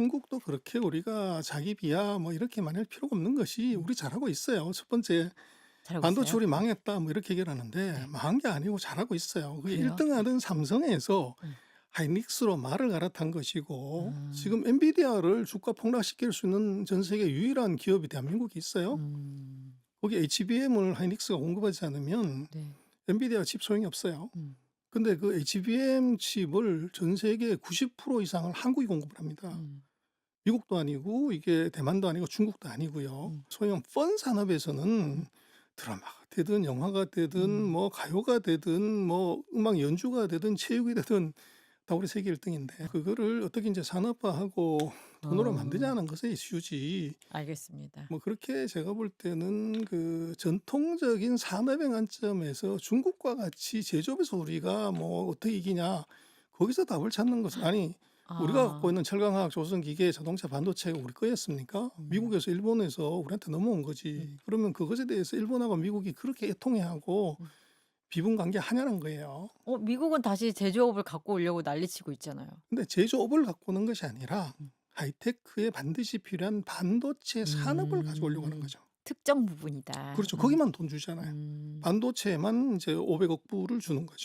한국도 그렇게 우리가 자기 비하 뭐 이렇게 말할 필요가 없는 것이 음. 우리 잘하고 있어요. 첫 번째 잘하고 반도체? 우리 망했다 뭐 이렇게 얘기를 하는데 네. 망한 게 아니고 잘하고 있어요. 그 그래요? 1등 하던 삼성에서 음. 하이닉스로 말을 갈아탄 것이고 음. 지금 엔비디아를 주가 폭락시킬 수 있는 전 세계 유일한 기업이 대한민국에 있어요. 음. 거기 HBM을 하이닉스가 공급하지 않으면 네. 엔비디아 칩 소용이 없어요. 음. 근데 그 HBM 칩을 전 세계 90% 이상을 한국이 공급을 합니다. 음. 미국도 아니고 이게 대만도 아니고 중국도 아니고요. 음. 소형 펀 산업에서는 드라마가 되든 영화가 되든 음. 뭐 가요가 되든 뭐 음악 연주가 되든 체육이 되든 다 우리 세계 1등인데 그거를 어떻게 이제 산업화하고 돈으로 어. 만드자는 것의 이슈지. 알겠습니다. 뭐 그렇게 제가 볼 때는 그 전통적인 산업의 관점에서 중국과 같이 제조업에서 우리가 뭐 어떻게 이기냐 거기서 답을 찾는 것은 아니 우리가 아. 갖고 있는 철강화학, 조선 기계, 자동차, 반도체가 우리 거였습니까? 음. 미국에서 일본에서 우리한테 넘어온 거지. 음. 그러면 그것에 대해서 일본하고 미국이 그렇게 애통해하고 음. 비분 관계 하냐는 거예요. 어 미국은 다시 제조업을 갖고 오려고 난리치고 있잖아요. 근데 제조업을 갖고 오는 것이 아니라 음. 하이테크에 반드시 필요한 반도체 산업을 가지고 오려고 하는 음. 거죠. 특정 부분이다. 그렇죠. 음. 거기만 돈 주잖아요. 음. 반도체만 이제 500억 불을 주는 거죠.